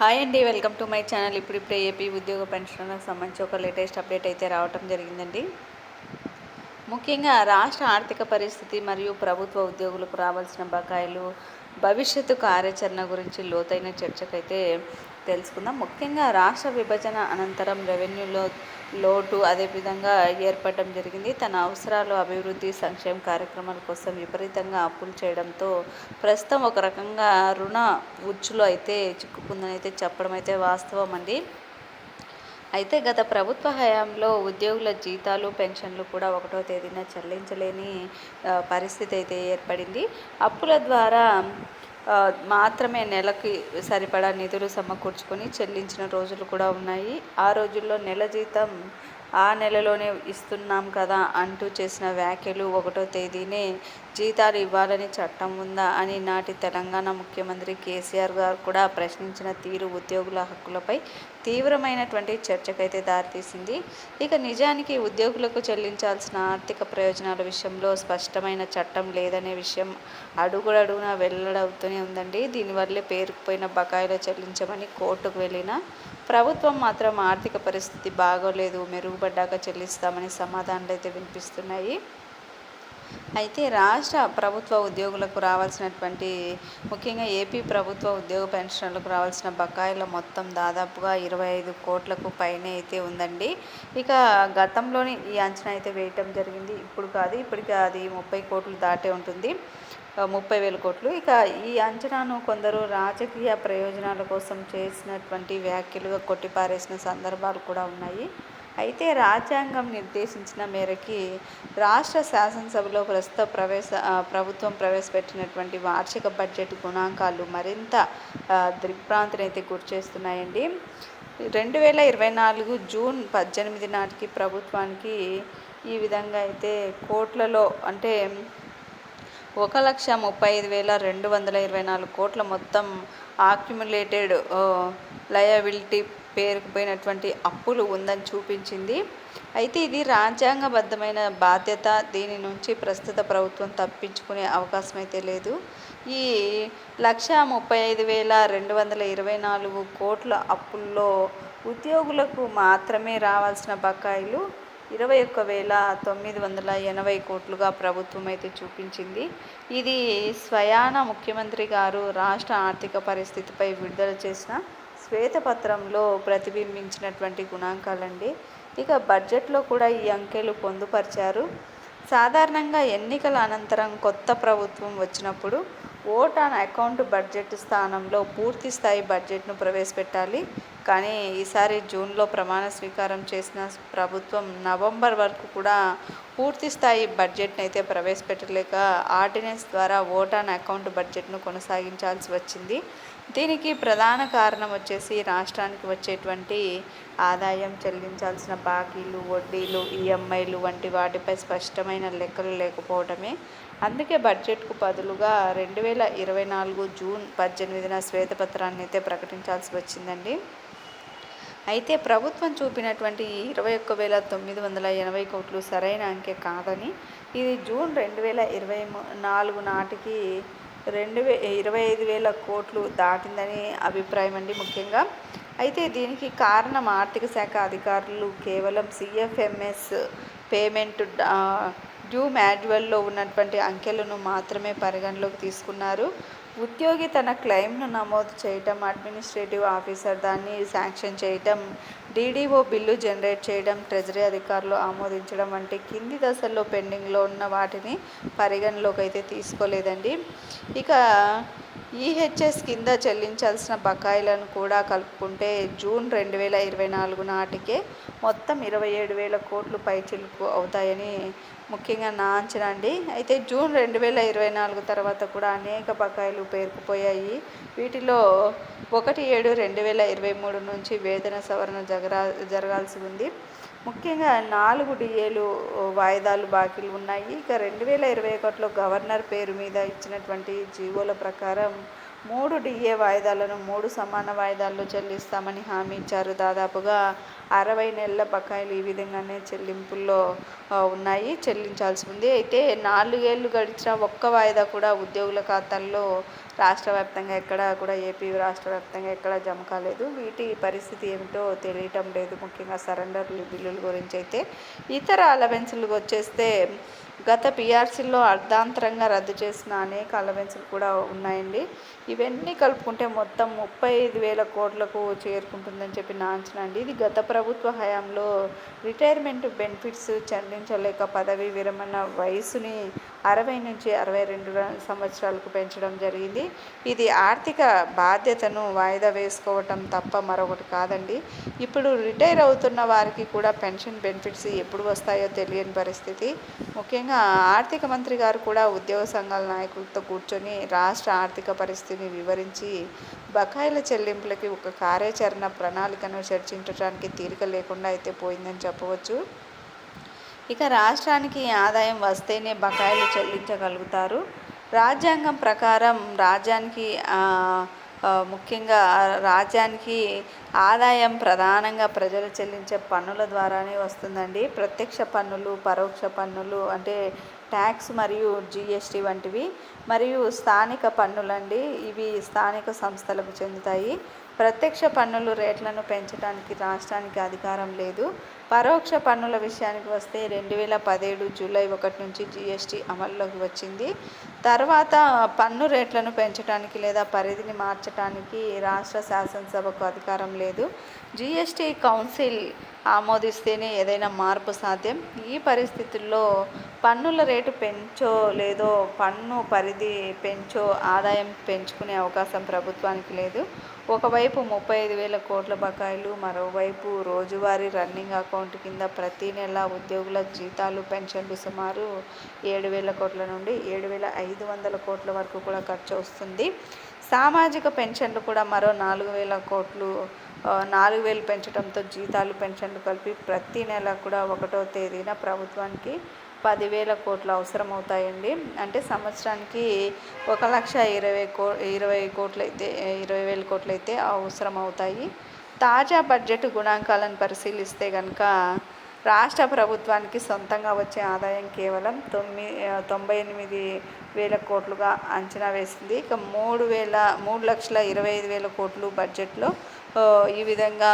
Hi అండి welcome to my channel. ఇప్పుడు ఇప్పుడే ఏపీ ఉద్యోగ పెన్షన్లకు సంబంధించి ఒక లేటెస్ట్ అప్డేట్ అయితే రావటం జరిగిందండి. ముఖ్యంగా రాష్ట్ర ఆర్థిక పరిస్థితి మరియు ప్రభుత్వ ఉద్యోగులకు రావాల్సిన బకాయిలు భవిష్యత్తు కార్యాచరణ గురించి లోతైన చర్చకైతే తెలుసుకుందాం. ముఖ్యంగా రాష్ట్ర విభజన అనంతరం రెవెన్యూలో లోటు అదేవిధంగా ఏర్పడడం జరిగింది. తన అవసరాలు అభివృద్ధి సంక్షేమ కార్యక్రమాల కోసం విపరీతంగా అప్పులు చేయడంతో ప్రస్తుతం ఒక రకంగా రుణ ఉచ్చులో అయితే చిక్కుకుందని అయితే చెప్పడం అయితే వాస్తవం అండి. అయితే గత ప్రభుత్వ హయాంలో ఉద్యోగుల జీతాలు పెన్షన్లు కూడా ఒకటో తేదీన చెల్లించలేని పరిస్థితి అయితే ఏర్పడింది. అప్పుల ద్వారా మాత్రమే నెలకి సరిపడా నిధులు సమకూర్చుకొని చెల్లించిన రోజులు కూడా ఉన్నాయి. ఆ రోజుల్లో నెల జీతం ఆ నెలలోనే ఇస్తున్నాం కదా అంటూ చేసిన వ్యాఖ్యలు ఒకటో తేదీనే జీతాలు ఇవ్వాలని చట్టం ఉందా అని నాటి తెలంగాణ ముఖ్యమంత్రి కేసీఆర్ గారు కూడా ప్రశ్నించిన తీరు ఉద్యోగుల హక్కులపై తీవ్రమైనటువంటి చర్చకైతే దారితీసింది. ఇక నిజానికి ఉద్యోగులకు చెల్లించాల్సిన ఆర్థిక ప్రయోజనాల విషయంలో స్పష్టమైన చట్టం లేదనే విషయం అడుగుడడుగునా వెల్లడవుతూనే ఉందండి. దీనివల్లే పేరుకుపోయిన బకాయిలు చెల్లించమని కోర్టుకు వెళ్ళిన ప్రభుత్వం మాత్రం ఆర్థిక పరిస్థితి బాగోలేదు మెరుగుపడ్డాక చెల్లిస్తామని సమాధానాలు అయితే వినిపిస్తున్నాయి. అయితే రాష్ట్ర ప్రభుత్వ ఉద్యోగులకు రావాల్సినటువంటి ముఖ్యంగా ఏపీ ప్రభుత్వ ఉద్యోగ పెన్షన్లకు రావాల్సిన బకాయిల మొత్తం దాదాపుగా ఇరవై ఐదు కోట్లకు పైనే అయితే ఉందండి. ఇక గతంలోని ఈ అంచనా అయితే వేయటం జరిగింది. ఇప్పుడు కాదు ఇప్పటికి అది ముప్పై కోట్లు దాటే ఉంటుంది. ముప్పై వేల కోట్లు. ఇక ఈ అంచనాను కొందరు రాజకీయ ప్రయోజనాల కోసం చేసినటువంటి వ్యాఖ్యలుగా కొట్టిపారేసిన సందర్భాలు కూడా ఉన్నాయి. అయితే రాజ్యాంగం నిర్దేశించిన మేరకి రాష్ట్ర శాసనసభలో ప్రస్తుత ప్రవేశ ప్రభుత్వం ప్రవేశపెట్టినటువంటి వార్షిక బడ్జెట్ గుణాంకాలు మరింత దిగ్భ్రాంతిని అయితే గురిచేస్తున్నాయండి. రెండు వేల ఇరవై నాలుగు జూన్ పద్దెనిమిది నాటికి ప్రభుత్వానికి ఈ విధంగా అయితే కోట్లలో అంటే ఒక లక్ష ముప్పై ఐదు వేల రెండు వందల ఇరవై నాలుగు కోట్ల మొత్తం ఆక్యుములేటెడ్ లయబిలిటీ పేరుకుపోయినటువంటి అప్పులు ఉందని చూపించింది. అయితే ఇది రాజ్యాంగబద్ధమైన బాధ్యత. దీని నుంచి ప్రస్తుత ప్రభుత్వం తప్పించుకునే అవకాశం అయితే లేదు. ఈ లక్ష ముప్పై ఐదు వేల రెండు వందల ఇరవై నాలుగు కోట్ల అప్పుల్లో ఉద్యోగులకు మాత్రమే రావాల్సిన బకాయిలు ఇరవై ఒక్క వేల తొమ్మిది వందల ఎనభై కోట్లుగా ప్రభుత్వం అయితే చూపించింది. ఇది స్వయాన ముఖ్యమంత్రి గారు రాష్ట్ర ఆర్థిక పరిస్థితిపై విడుదల చేసిన శ్వేతపత్రంలో ప్రతిబింబించినటువంటి గుణాంకాలండి. ఇక బడ్జెట్లో కూడా ఈ అంకెలు పొందుపరిచారు. సాధారణంగా ఎన్నికల అనంతరం కొత్త ప్రభుత్వం వచ్చినప్పుడు ఓట్ ఆన్ అకౌంట్ బడ్జెట్ స్థానంలో పూర్తి స్థాయి బడ్జెట్ను ప్రవేశపెట్టాలి. కానీ ఈసారి జూన్లో ప్రమాణ స్వీకారం చేసిన ప్రభుత్వం నవంబర్ వరకు కూడా పూర్తి స్థాయి బడ్జెట్ని అయితే ప్రవేశపెట్టలేక ఆర్డినెన్స్ ద్వారా ఓట్ ఆన్ అకౌంట్ బడ్జెట్ను కొనసాగించాల్సి వచ్చింది. దీనికి ప్రధాన కారణం వచ్చేసి రాష్ట్రానికి వచ్చేటువంటి ఆదాయం చెల్లించాల్సిన బాకీలు వడ్డీలు ఈఎంఐలు వంటి వాటిపై స్పష్టమైన లెక్కలు లేకపోవడమే అందుకే బడ్జెట్కు బదులుగా రెండు వేల ఇరవై నాలుగు జూన్ పద్దెనిమిదిన శ్వేతపత్రాన్ని అయితే ప్రకటించాల్సి వచ్చిందండి. అయితే ప్రభుత్వం చూపినటువంటి ఇరవై ఒక్క వేల తొమ్మిది వందల ఎనభై కోట్లు సరైన అంకె కాదని ఇది జూన్ రెండు వేల ఇరవై నాలుగు నాటికి రెండు వే ఇరవై ఐదు వేల కోట్లు దాటిందని అభిప్రాయం అండి ముఖ్యంగా. అయితే దీనికి కారణం ఆర్థిక శాఖ అధికారులు కేవలం సిఎఫ్ఎంఎస్ పేమెంట్ డ్యూ మాన్యువల్లో ఉన్నటువంటి అంకెలను మాత్రమే పరిగణలోకి తీసుకున్నారు. ఉద్యోగి తన క్లెయిమ్ను నమోదు చేయటం అడ్మినిస్ట్రేటివ్ ఆఫీసర్ దాన్ని శాంక్షన్ చేయటం డీడీఓ బిల్లు జనరేట్ చేయడం ట్రెజరీ అధికారులు ఆమోదించడం వంటి కింది దశల్లో పెండింగ్లో ఉన్న వాటిని పరిగణలోకి అయితే తీసుకోలేదండి. ఇక ఈహెచ్ఎస్ కింద చెల్లించాల్సిన బకాయిలను కూడా కలుపుకుంటే జూన్ రెండు వేల ఇరవై నాలుగు నాటికే మొత్తం ఇరవై ఏడు వేల కోట్లు పైచిలుకు అవుతాయని ముఖ్యంగా నా అంచనా అండి. అయితే జూన్ రెండు వేల ఇరవై నాలుగు తర్వాత కూడా అనేక బకాయిలు పేరుకుపోయాయి. వీటిలో ఒకటి ఏడు రెండు వేల ఇరవై మూడు నుంచి వేతన సవరణ జరగా జరగాల్సి ఉంది. ముఖ్యంగా నాలుగు డిఏలు వాయిదాలు బాకీలు ఉన్నాయి. ఇక రెండు వేల ఇరవై ఒకటిలో గవర్నర్ పేరు మీద ఇచ్చినటువంటి జీవోల ప్రకారం మూడు డిఏ వాయిదాలను మూడు సమాన వాయిదాల్లో చెల్లిస్తామని హామీ ఇచ్చారు. దాదాపుగా అరవై నెలల బకాయిలు ఈ విధంగానే చెల్లింపుల్లో ఉన్నాయి. చెల్లించాల్సి ఉంది. అయితే నాలుగేళ్ళు గడిచిన ఒక్క వాయిదా కూడా ఉద్యోగుల ఖాతాల్లో రాష్ట్ర వ్యాప్తంగా ఎక్కడ కూడా ఏపీ రాష్ట్ర వ్యాప్తంగా ఎక్కడ జమ కాలేదు. వీటి పరిస్థితి ఏమిటో తెలియటం లేదు. ముఖ్యంగా సరెండర్ బిల్లుల గురించి అయితే. ఇతర అలవెన్సులు వచ్చేస్తే గత పిఆర్సీలో అర్ధాంతరంగా రద్దు చేసిన అనేక అలవెన్సులు కూడా ఉన్నాయండి. ఇవన్నీ కలుపుకుంటే మొత్తం ముప్పై ఐదు వేల కోట్లకు చేరుకుంటుందని చెప్పి నా అంచనా అండి. ఇది గత ప్రభుత్వ హయాంలో రిటైర్మెంట్ బెనిఫిట్స్ చెల్లించలేక పదవీ విరమణ వయసుని అరవై నుంచి అరవై రెండు సంవత్సరాలకు పెంచడం జరిగింది. ఇది ఆర్థిక బాధ్యతను వాయిదా వేసుకోవటం తప్ప మరొకటి కాదండి. ఇప్పుడు రిటైర్ అవుతున్న వారికి కూడా పెన్షన్ బెనిఫిట్స్ ఎప్పుడు వస్తాయో తెలియని పరిస్థితి. ముఖ్యంగా ఆర్థిక మంత్రి గారు కూడా ఉద్యోగ సంఘాల నాయకులతో కూర్చొని రాష్ట్ర ఆర్థిక పరిస్థితిని వివరించి బకాయిల చెల్లింపులకి ఒక కార్యాచరణ ప్రణాళికను చర్చించడానికి తీరిక లేకుండా అయితే పోయిందని చెప్పవచ్చు. ఇక రాష్ట్రానికి ఆదాయం వస్తేనే బకాయిలు చెల్లించగలుగుతారు. రాజ్యాంగం ప్రకారం రాజ్యానికి ముఖ్యంగా రాజ్యానికి ఆదాయం ప్రధానంగా ప్రజలు చెల్లించే పన్నుల ద్వారానే వస్తుందండి. ప్రత్యక్ష పన్నులు పరోక్ష పన్నులు అంటే ట్యాక్స్ మరియు జిఎస్టీ వంటివి మరియు స్థానిక పన్నులండి. ఇవి స్థానిక సంస్థలకు చెందుతాయి. ప్రత్యక్ష పన్నులు రేట్లను పెంచడానికి రాష్ట్రానికి అధికారం లేదు. పరోక్ష పన్నుల విషయానికి వస్తే రెండు వేల పదిహేడు జూలై ఒకటి నుంచి జీఎస్టీ అమల్లోకి వచ్చింది. తర్వాత పన్ను రేట్లను పెంచడానికి లేదా పరిధిని మార్చడానికి రాష్ట్ర శాసనసభకు అధికారం లేదు. జిఎస్టీ కౌన్సిల్ ఆమోదిస్తేనే ఏదైనా మార్పు సాధ్యం. ఈ పరిస్థితుల్లో పన్నుల రేటు పెంచో లేదో పన్ను పరిధి పెంచో ఆదాయం పెంచుకునే అవకాశం ప్రభుత్వానికి లేదు. ఒకవైపు ముప్పై ఐదు వేల కోట్ల బకాయిలు మరోవైపు రోజువారీ రన్నింగ్ అకౌంట్ కింద ప్రతి నెల ఉద్యోగుల జీతాలు పెన్షన్లు సుమారు ఏడు వేల కోట్ల నుండి ఏడు వేల ఐదు ఐదు వందల కోట్ల వరకు కూడా ఖర్చు వస్తుంది. సామాజిక పెన్షన్లు కూడా మరో నాలుగు వేల కోట్లు నాలుగు వేలు పెంచడంతో జీతాలు పెన్షన్లు కలిపి ప్రతి నెల కూడా ఒకటో తేదీన ప్రభుత్వానికి పదివేల కోట్లు అవసరం అవుతాయండి అంటే సంవత్సరానికి ఒక లక్ష ఇరవై కో ఇరవై కోట్లు అయితే ఇరవై వేల కోట్లు అయితే అవసరం అవుతాయి తాజా బడ్జెట్ గుణాంకాలను పరిశీలిస్తే కనుక రాష్ట్ర ప్రభుత్వానికి సొంతంగా వచ్చే ఆదాయం కేవలం తొమ్మిది తొంభై ఎనిమిది వేల కోట్లుగా అంచనా వేసింది. ఇక మూడు వేల మూడు లక్షల ఇరవై ఐదు వేల కోట్లు బడ్జెట్లో ఈ విధంగా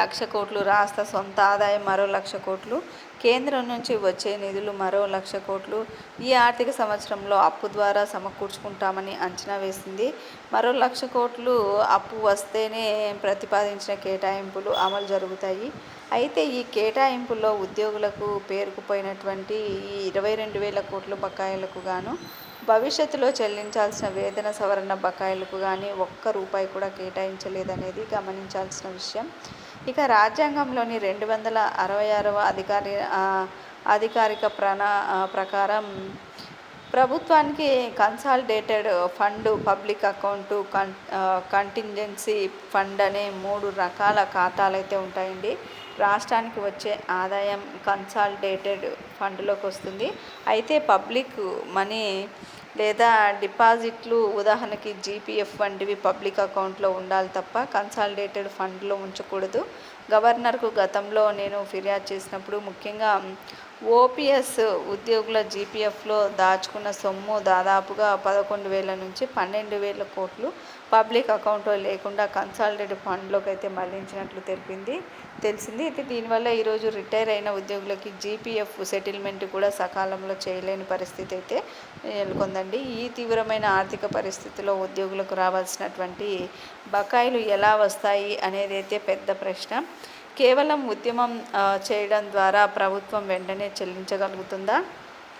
లక్ష కోట్లు రాష్ట్ర సొంత ఆదాయం మరో లక్ష కోట్లు కేంద్రం నుంచి వచ్చే నిధులు మరో లక్ష కోట్లు. ఈ ఆర్థిక సంవత్సరంలో అప్పు ద్వారా సమకూర్చుకుంటామని అంచనా వేసింది. మరో లక్ష కోట్లు అప్పు వస్తేనే ప్రతిపాదించిన కేటాయింపులు అమలు జరుగుతాయి. అయితే ఈ కేటాయింపుల్లో ఉద్యోగులకు పేరుకుపోయినటువంటి ఈ ఇరవై రెండు వేల కోట్ల బకాయిలకు గాను భవిష్యత్తులో చెల్లించాల్సిన వేతన సవరణ బకాయిలకు కానీ ఒక్క రూపాయి కూడా కేటాయించలేదనేది గమనించాల్సిన విషయం. ఇక రాజ్యాంగంలోని రెండు వందల అరవై ఆరవ అధికారి అధికారిక ప్రణా ప్రకారం ప్రభుత్వానికి కన్సాలిడేటెడ్ ఫండ్ పబ్లిక్ అకౌంటు కన్ కంటింజెన్సీ ఫండ్ అనే మూడు రకాల ఖాతాలు అయితే ఉంటాయండి. రాష్ట్రానికి వచ్చే ఆదాయం కన్సాలిడేటెడ్ ఫండ్లోకి వస్తుంది. అయితే పబ్లిక్ మనీ లేదా డిపాజిట్లు ఉదాహరణకి జీపీఎఫ్ వంటివి పబ్లిక్ అకౌంట్లో ఉండాలి తప్ప కన్సాలిడేటెడ్ ఫండ్లో ఉంచకూడదు. గవర్నర్కు గతంలో నేను ఫిర్యాదు చేసినప్పుడు ముఖ్యంగా ఓపీఎస్ ఉద్యోగుల జీపీఎఫ్లో దాచుకున్న సొమ్ము దాదాపుగా పదకొండు వేల నుంచి పన్నెండు వేల కోట్లు పబ్లిక్ అకౌంట్లో లేకుండా కన్సాలిడేటెడ్ ఫండ్లోకి అయితే మళ్ళించినట్లు తెలిపింది. తెలిసింది. అయితే దీనివల్ల ఈరోజు రిటైర్ అయిన ఉద్యోగులకి జీపీఎఫ్ సెటిల్మెంట్ కూడా సకాలంలో చేయలేని పరిస్థితి అయితే నెలకొందండి. ఈ తీవ్రమైన ఆర్థిక పరిస్థితిలో ఉద్యోగులకు రావాల్సినటువంటి బకాయిలు ఎలా వస్తాయి అనేది అయితే పెద్ద ప్రశ్న. కేవలం ఉద్యమం చేయడం ద్వారా ప్రభుత్వం వెంటనే చెల్లించగలుగుతుందా?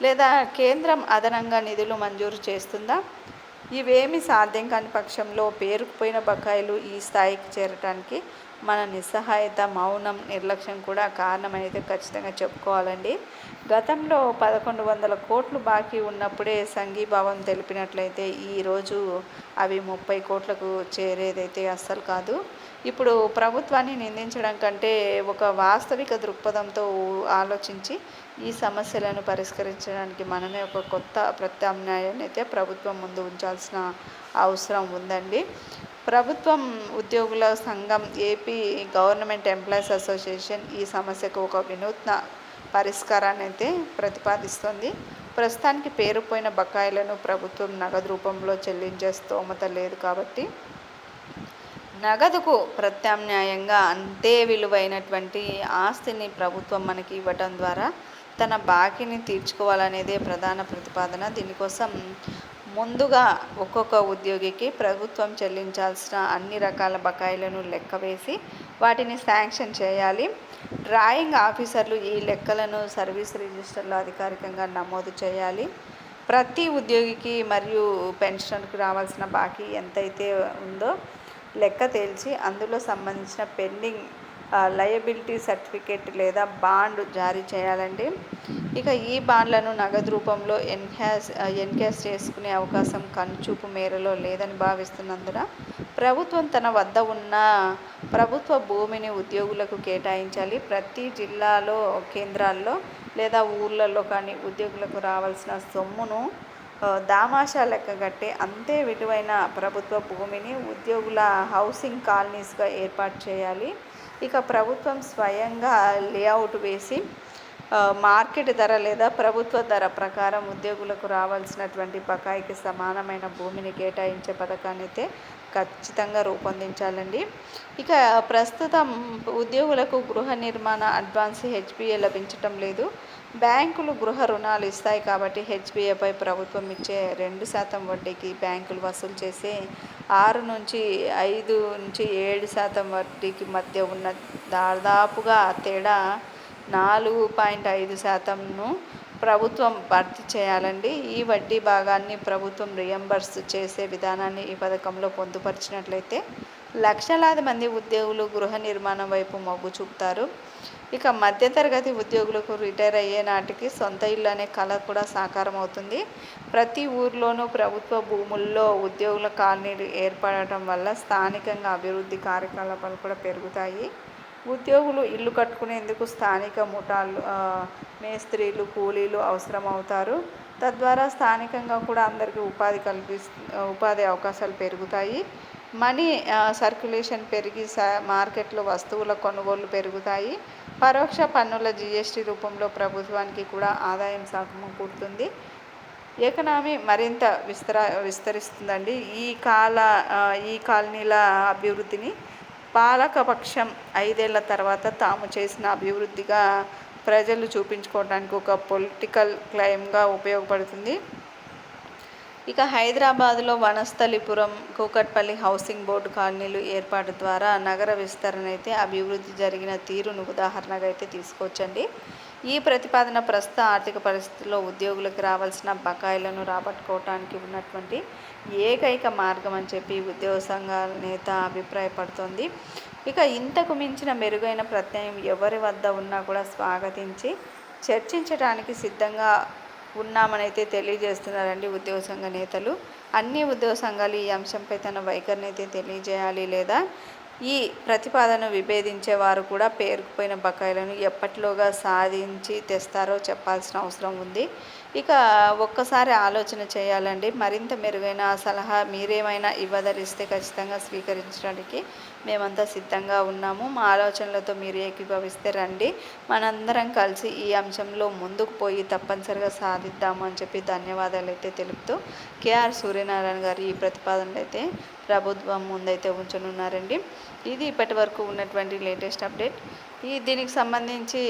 లేదా కేంద్రం అదనంగా నిధులు మంజూరు చేస్తుందా? ఇవేమి సాధ్యం కాని పక్షంలో పేరుకుపోయిన బకాయిలు ఈ స్థాయికి చేరటానికి మన నిస్సహాయత మౌనం నిర్లక్ష్యం కూడా కారణమైతే ఖచ్చితంగా చెప్పుకోవాలండి. గతంలో పదకొండు వందల కోట్లు బాకీ ఉన్నప్పుడే సంఘీభావం తెలిపినట్లయితే ఈరోజు అవి ముప్పై కోట్లకు చేరేదైతే అస్సలు కాదు. ఇప్పుడు ప్రభుత్వాన్ని నిందించడం కంటే ఒక వాస్తవిక దృక్పథంతో ఆలోచించి ఈ సమస్యలను పరిష్కరించడానికి మనమే ఒక కొత్త ప్రత్యామ్నాయాన్ని అయితే ప్రభుత్వం ముందు ఉంచాల్సిన అవసరం ఉందండి. ప్రభుత్వం ఉద్యోగుల సంఘం ఏపీ గవర్నమెంట్ ఎంప్లాయీస్ అసోసియేషన్ ఈ సమస్యకు ఒక వినూత్న పరిష్కారాన్ని అయితే ప్రతిపాదిస్తుంది. ప్రస్తుతానికి పేరుపోయిన బకాయిలను ప్రభుత్వం నగదు రూపంలో చెల్లించే స్తోమత లేదు కాబట్టి నగదుకు ప్రత్యామ్నాయంగా అంతే విలువైనటువంటి ఆస్తిని ప్రభుత్వం మనకి ఇవ్వటం ద్వారా తన బాకీని తీర్చుకోవాలనేదే ప్రధాన ప్రతిపాదన. దీనికోసం ముందుగా ఒక్కొక్క ఉద్యోగికి ప్రభుత్వం చెల్లించాల్సిన అన్ని రకాల బకాయిలను లెక్క వేసి వాటిని శాంక్షన్ చేయాలి. డ్రాయింగ్ ఆఫీసర్లు ఈ లెక్కలను సర్వీస్ రిజిస్టర్లో అధికారికంగా నమోదు చేయాలి. ప్రతి ఉద్యోగికి మరియు పెన్షన్కు రావాల్సిన బాకీ ఎంతైతే ఉందో లెక్క తేల్చి అందులో సంబంధించిన పెండింగ్ లయబిలిటీ సర్టిఫికేట్ లేదా బాండ్ జారీ చేయాలండి. ఇక ఈ బాండ్లను నగదు రూపంలో ఎన్హాస్ ఎన్కాష్ చేసుకునే అవకాశం కనుచూపు మేరలో లేదని భావిస్తున్నందున ప్రభుత్వం తన వద్ద ఉన్న ప్రభుత్వ భూమిని ఉద్యోగులకు కేటాయించాలి. ప్రతి జిల్లాలో కేంద్రాల్లో లేదా ఊర్లలో కానీ ఉద్యోగులకు రావాల్సిన సొమ్మును దామాషా లెక్క కట్టి అంతే విలువైన ప్రభుత్వ భూమిని ఉద్యోగుల హౌసింగ్ కాలనీస్గా ఏర్పాటు చేయాలి. ఇక ప్రభుత్వం స్వయంగా లేఅవుట్ వేసి మార్కెట్ ధర లేదా ప్రభుత్వ ధర ప్రకారం ఉద్యోగులకు రావాల్సినటువంటి బకాయికి సమానమైన భూమిని కేటాయించే పథకాన్ని అయితే ఖచ్చితంగా రూపొందించాలండి. ఇక ప్రస్తుతం ఉద్యోగులకు గృహ నిర్మాణ అడ్వాన్స్ హెచ్పిఏ లభించటం లేదు. బ్యాంకులు గృహ రుణాలు ఇస్తాయి కాబట్టి హెచ్బిఏపై ప్రభుత్వం ఇచ్చే రెండు శాతం వడ్డీకి బ్యాంకులు వసూలు చేసే ఆరు నుంచి ఐదు నుంచి ఏడు శాతం వడ్డీకి మధ్య ఉన్న దాదాపుగా తేడా నాలుగు పాయింట్ ఐదు శాతంను ప్రభుత్వం భర్తీ చేయాలండి. ఈ వడ్డీ భాగాన్ని ప్రభుత్వం రియంబర్స్ చేసే విధానాన్ని ఈ పథకంలో పొందుపరిచినట్లయితే లక్షలాది మంది ఉద్యోగులు గృహ నిర్మాణం వైపు మొగ్గు చూపుతారు. ఇక మధ్యతరగతి ఉద్యోగులకు రిటైర్ అయ్యే నాటికి సొంత ఇల్లు అనే కళ కూడా సాకారం అవుతుంది. ప్రతి ఊర్లోనూ ప్రభుత్వ భూముల్లో ఉద్యోగుల కాలనీలు ఏర్పడటం వల్ల స్థానికంగా అభివృద్ధి కార్యకలాపాలు కూడా పెరుగుతాయి. ఉద్యోగులు ఇల్లు కట్టుకునేందుకు స్థానిక ముఠాలు మేస్త్రీలు కూలీలు అవసరం అవుతారు తద్వారా స్థానికంగా కూడా అందరికీ ఉపాధి కల్పిస్తు ఉపాధి అవకాశాలు పెరుగుతాయి. మనీ సర్క్యులేషన్ పెరిగి మార్కెట్లో వస్తువుల కొనుగోలు పెరుగుతాయి. పరోక్ష పన్నుల జిఎస్టీ రూపంలో ప్రభుత్వానికి కూడా ఆదాయం సమకూరుతుంది ఎకనామీ మరింత విస్తర విస్తరిస్తుందండి. ఈ కాల ఈ కాలనీల అభివృద్ధిని పాలకపక్షం ఐదేళ్ళ తర్వాత తాము చేసిన అభివృద్ధిగా ప్రజలు చూపించుకోవడానికి ఒక పొలిటికల్ క్లైమ్గా ఉపయోగపడుతుంది. ఇక హైదరాబాద్లో వనస్థలిపురం కూకట్పల్లి హౌసింగ్ బోర్డు కాలనీలు ఏర్పాటు ద్వారా నగర విస్తరణ అయితే అభివృద్ధి జరిగిన తీరును ఉదాహరణగా అయితే తీసుకోవచ్చండి. ఈ ప్రతిపాదన ప్రస్తుత ఆర్థిక పరిస్థితుల్లో ఉద్యోగులకు రావాల్సిన బకాయిలను రాబట్టుకోవటానికి ఉన్నటువంటి ఏకైక మార్గం అని చెప్పి ఉద్యోగ సంఘాల నేత అభిప్రాయపడుతోంది. ఇక ఇంతకు మించిన మెరుగైన ప్రత్యయం ఎవరి వద్ద ఉన్నా కూడా స్వాగతించి చర్చించడానికి సిద్ధంగా ఉన్నామనైతే తెలియజేస్తున్నారండి ఉద్యోగ సంఘ నేతలు. అన్ని ఉద్యోగ సంఘాలు ఈ అంశంపై తన వైఖరిని అయితే తెలియజేయాలి లేదా ఈ ప్రతిపాదన విభేదించే వారు కూడా పేరుకుపోయిన బకాయిలను ఎప్పటిలోగా సాధించి తెస్తారో చెప్పాల్సిన అవసరం ఉంది. ఇక ఒక్కసారి ఆలోచన చేయాలండి. మరింత మెరుగైన సలహా మీరేమైనా ఇవ్వదలిస్తే ఖచ్చితంగా స్వీకరించడానికి మేమంతా సిద్ధంగా ఉన్నాము. మా ఆలోచనలతో మీరు ఏకీభవిస్తే రండి. మనందరం కలిసి ఈ అంశంలో ముందుకు పోయి తప్పనిసరిగా సాధిద్దాము అని చెప్పి ధన్యవాదాలు అయితే తెలుపుతూ కేఆర్ సూర్యనారాయణ గారు ఈ ప్రతిపాదనలు అయితే ప్రభుత్వం ముందైతే ఉంచనున్నారండి. ఇది ఇప్పటి వరకు ఉన్నటువంటి లేటెస్ట్ అప్డేట్. ఈ దీనికి సంబంధించి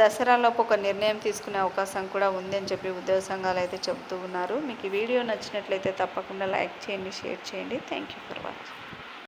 దసరాలోపు ఒక నిర్ణయం తీసుకునే అవకాశం కూడా ఉంది అని చెప్పి ఉద్యోగ సంఘాలు అయితే చెబుతూ ఉన్నారు. మీకు ఈ వీడియో నచ్చినట్లయితే తప్పకుండా లైక్ చేయండి షేర్ చేయండి. Thank you for watching